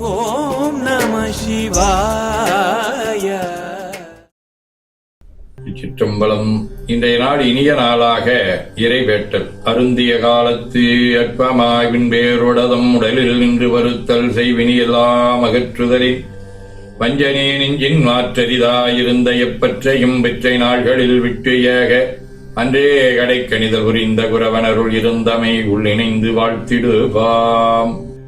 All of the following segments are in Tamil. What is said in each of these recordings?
ஓம் நம சிவாய. சிற்றம்பலம் இன்றைய நாள் இனிய நாளாக இறைவேட்டல். அருந்திய காலத்து அற்பமாய்வின் பேருடதம் உடலில் நின்று வருத்தல் செய்வினியெல்லாம் அகற்றுதலின் வஞ்சனே நெஞ்சின் மாற்றரிதாயிருந்த எப்பற்றையும் பெற்றை நாள்களில் விட்டு ஏக அன்றே கடைக்கணிதல் புரிந்த குரவனருள் இருந்தமை உள்ளிணைந்து வாழ்த்திடுவாம்.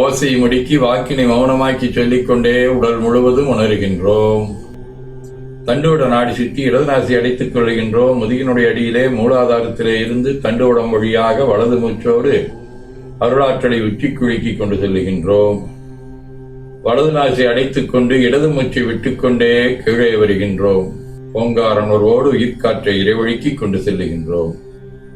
ஓசை முடுக்கி வாக்கினை மௌனமாக்கி சொல்லிக்கொண்டே உடல் முழுவதும் உணர்கின்றோம். தண்டோட நாடி சுற்றி இடதுநாசி அடைத்துக் கொள்கின்றோம். முதுகினுடைய அடியிலே மூலாதாரத்திலே இருந்து தண்டுவடம் வழியாக வலது மூச்சோடு அருளாற்றலை உச்சி குழுக்கி கொண்டு செல்லுகின்றோம். வலது நாசி அடைத்துக் கொண்டு இடது மூச்சை விட்டுக்கொண்டே கீழே வருகின்றோம். ஓங்காரனோரோடு உயிர்காற்றை இறைவழுக்கிக் கொண்டு செல்லுகின்றோம்.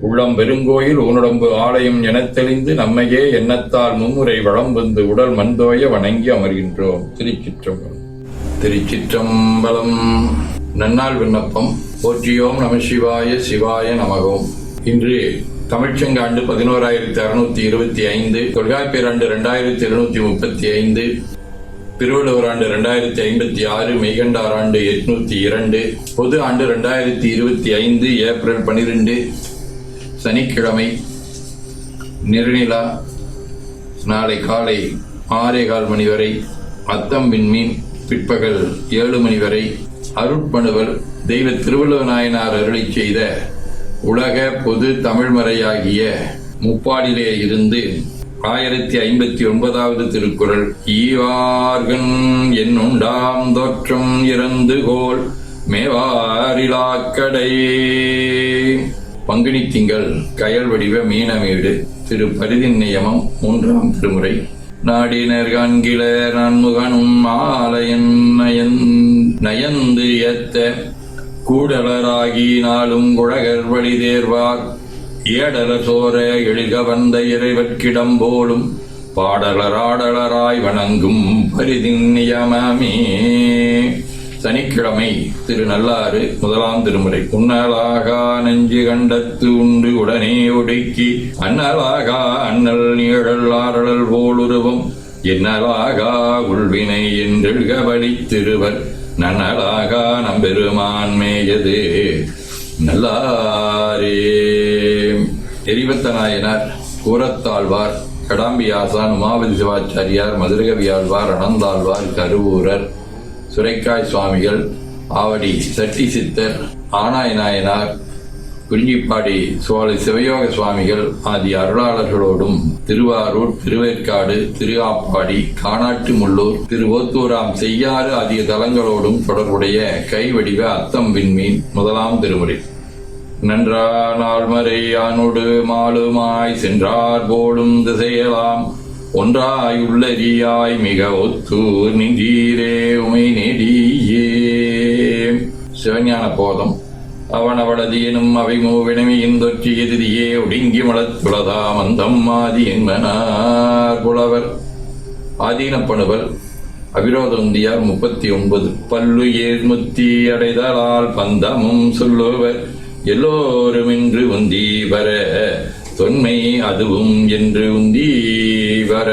உள்ளம் பெருங்கோயில் ஊனுடம்பு ஆலயம் எனத் தெளிந்து நம்மையே எண்ணத்தால் மும்முறை வளம் வந்து உடல் மண்தோய வணங்கி அமர்கின்றோம். திருச்சிற்றம்பலம். திருச்சிற்றம்பலம். நன்னாள் விண்ணப்பம். போற்றியோம் நம சிவாய சிவாய நமகோம். இன்று தமிழ்ச்சங்க ஆண்டு பதினோராயிரத்தி அறுநூத்தி இருபத்தி ஐந்து தொல்காப்பியர் இரண்டாயிரத்தி இருநூத்தி முப்பத்தி ஐந்து திருவள்ளுவர் ஆண்டு ரெண்டாயிரத்தி ஐம்பத்தி ஆறு மெய்கண்டார் ஆண்டு எட்நூத்தி இரண்டு பொது ஆண்டு ரெண்டாயிரத்தி இருபத்தி ஐந்து ஏப்ரல் பனிரெண்டு சனிக்கிழமை நிர்நிலா நாளை காலை ஆறே கால் மணி வரை அத்தம் விண்மீன் பிற்பகல் ஏழு மணி வரை அருட்பணுவல் தெய்வ திருவள்ளுவ நாயனார் அருளை செய்த உலக பொது தமிழ்மறையாகிய முப்பாடிலே இருந்து ஆயிரத்தி ஐம்பத்தி ஒன்பதாவது திருக்குறள் ஈவார்கன் என்னுண்டாம் தோற்றம் இறந்து கோல் மேவாரிலாக்கடை. பங்குனி திங்கள் கயல் வடிவ மீனமேடு திரு பரிதின் நியமம் மூன்றாம் திருமுறை. நாடினர் காண்கில நன்முகனும் மாலையன் நயன் நயந்து ஏத்த கூடலராகி நாளும் குழகர் வழி தேர்வார் ஏடல சோர எழுக வந்த இறைவற்கிடம் போலும் பாடலராடலராய் வணங்கும் பரிதின் நியமமே சனிக்கிழமை திரு நல்லாறு முதலாம் திருமுறை. உன்னலாகா நெஞ்சு கண்டத்து உண்டு உடனே ஒடுக்கி அன்னலாகா அண்ணல் நீழல் ஆறல் போலுருவம். என்னலாகா உள்வினை என்றெழுக திருவர் நன்னலாகா நம்பெருமான் மேயது. நல்லாரே. எரிவத்தநாயனார் கூரத்தாழ்வார் கடாம்பியாசான் உமாபதி சிவாச்சாரியார் மதுரகவியாழ்வார் அனந்தாழ்வார் கருவூரர் சுரைக்காய் சுவாமிகள் ஆவடி சட்டி சித்தர் ஆனாய் நாயனார் குறிஞ்சிப்பாடி சுவாமி சிவயோக சுவாமிகள் ஆதி அருளாளர்களோடும் திருவாரூர் திருவேற்காடு திருஆப்பாடி காணாட்டு முள்ளூர் திருவோத்தூராம் செய்யாறு ஆகிய தலங்களோடும் தொடர்புடைய கைவடிவ அத்தம் விண்மீன் முதலாம் திருமுறை. நன்றா நாள்மறை யானோடு மாலுமாய் சென்றார் போலும் திசையலாம். ஒன்றாய் உள்ளரியாய் மிக ஒத்தூர் நின்றீரே உமை நெடியே. சிவஞான போதம் அவன் அவளது எனும் அவை மூவினமையின் தொற்றி எதிரியே ஒடுங்கி மலத்துளதாம் அந்தம் ஆதி என்பனார் புலவர். ஆதீனப்பணுவல் அவிரோதந்தியார் முப்பத்தி ஒன்பது பல்லு முத்தி அடைதலால் பந்தமும் சொல்லுவர். எல்லோரும் என்று உந்தி வர தொன்மை அதுவும் என்று உந்தி வர.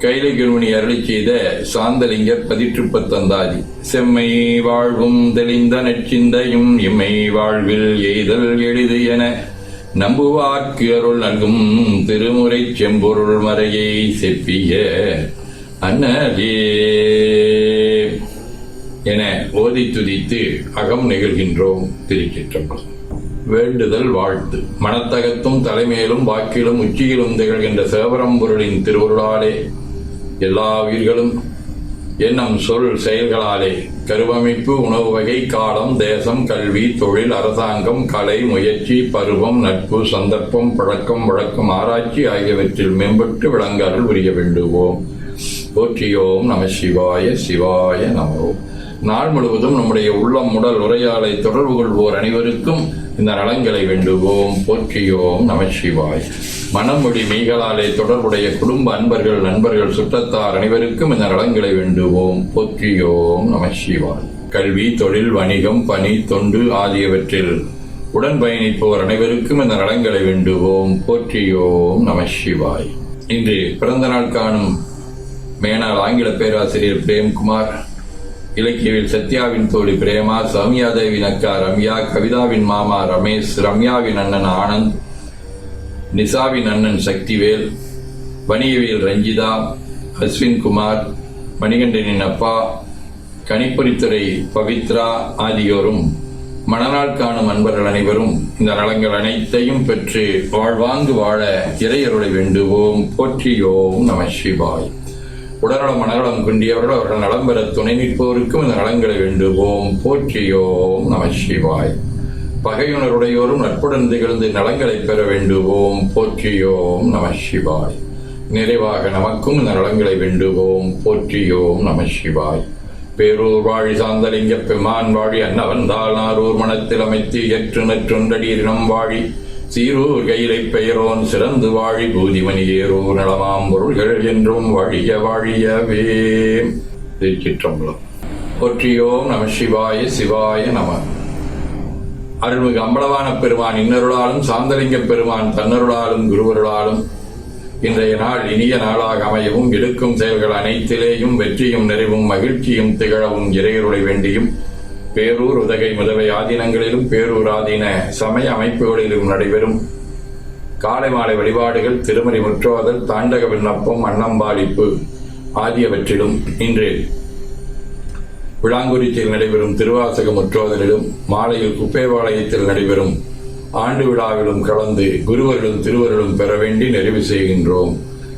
கைலகிருமணி அருளி செய்த சாந்தலிங்கர் பதிற்று பத்தந்தாதி செம்மை வாழ்வும் தெளிந்த நச்சிந்தையும் இம்மை வாழ்வில் எய்தல் எளிது என நம்புவார்க்கு அருள் நல்கும் திருமுறை செம்பொருள் மறையை செப்பிய அன்னலே என ஓதி துதித்து அகம் நிகழ்கின்றோம் திருச்சிற்றம்பலம். வேண்டுதல் வாழ்த்து. மனத்தகத்தும் தலைமையிலும் வாக்கிலும் உச்சியிலும் திகழ்கின்ற சேவரம்பொருளின் திருவருளாலே எல்லா உயிர்களும் எண்ணம் சொல் செயல்களாலே கருவமைப்பு உணவு வகை காலம் தேசம் கல்வி தொழில் அரசாங்கம் கலை முயற்சி பருவம் நட்பு சந்தர்ப்பம் பழக்கம் வழக்கம் ஆராய்ச்சி ஆகியவற்றில் மேம்பட்டு விளங்க அருள் புரிய வேண்டுவோம். போற்றியோம் நம சிவாய சிவாய நமோ. நாள் முழுவதும் நம்முடைய உள்ளம் உடல் உரையாடலை தொடர்பு கொள்வோர் அனைவருக்கும் இந்த நலங்களை வேண்டுவோம் போற்றியோம் நம மனமொழி மெய்களாலே தொடர்புடைய குடும்ப அன்பர்கள் நண்பர்கள் சுற்றத்தார் அனைவருக்கும் இந்த நலங்களை வேண்டுவோம் போற்றியோம் நமசிவாய் கல்வி தொழில் வணிகம் பணி தொண்டு ஆகியவற்றில் உடன் பயணிப்போர் அனைவருக்கும் இந்த நலங்களை வேண்டுவோம் போற்றியோம் நமசிவாய் இன்று பிறந்த நாள் காணும் மேனாள் ஆங்கில பேராசிரியர் பிரேம்குமார் இலக்கியவில் சத்யாவின் தோழி பிரேமா சௌமியாதேவின் அக்கா ரம்யா கவிதாவின் மாமா ரமேஷ் ரம்யாவின் அண்ணன் ஆனந்த் நிசாவின் அண்ணன் சக்திவேல் வணிகவியல் ரஞ்சிதா அஸ்வின் குமார் மணிகண்டனின் அப்பா கணிப்பொறித்துறை பவித்ரா ஆகியோரும் மணநாள் காணும் அன்பர்கள் அனைவரும் இந்த நலங்கள் அனைத்தையும் பெற்று வாழ்வாங்கு வாழ இறையருளை வேண்டுவோம். போற்றியோம் நம சிவாய். உடல்நலம் மனநலம் குன்றியவர்கள் அவர்கள் நலம் பெற துணை நிற்போருக்கும் இந்த நலங்களை வேண்டுவோம். போற்றியோம் நம சிவாய். பகையுணருடையோரும் நட்புடன் திகழ்ந்து நலங்களை பெற வேண்டுவோம். போற்றியோம் நம சிவாய். நிறைவாக நமக்கும் இந்த நலங்களை வேண்டுவோம். போற்றியோம் நம சிவாய். பேரூர் வாழி சாந்தலிங்க பெமான் வாழி அன்னவந்தால் நாரூர் மனத்தில் அமைத்து எற்று நற்றொன்றடியினம் வாழி. சீரூர் கையிலை பெயரோன் சிறந்து வாழி பூதிமணி ஏரூர் நலமாம் பொருள்கள் என்றும் வாழிய வாழியவே. திருச்சிற்றம்பலம். போற்றியோம் நம சிவாய சிவாய நம. அருள்மிகு அம்பலவான பெருமான் இன்னருளாலும் சாந்தலிங்க பெருமான் தன்னருளாலும் குருவருளாலும் இன்றைய நாள் இனிய நாளாக அமையவும் எடுக்கும் செயல்கள் அனைத்திலேயும் வெற்றியும் நிறைவும் மகிழ்ச்சியும் திகழவும் இறையருளை வேண்டியும் பேரூர் உதகை முதவை ஆதீனங்களிலும் பேரூர் ஆதீன சமய அமைப்புகளிலும் நடைபெறும் காலை மாலை வழிபாடுகள் திருமணி முற்றோதல் தாண்டக விண்ணப்பம் அன்னம்பாளிப்பு ஆகியவற்றிலும் இன்று விளாங்குறிச்சியில் நடைபெறும் திருவாசக முற்றோதலிலும் மாலையில் குப்பைவாளையத்தில் நடைபெறும் ஆண்டு விழாவிலும் கலந்து குருவர்களும் திருவர்களும் பெற வேண்டி நிறைவு செய்கின்றோம்.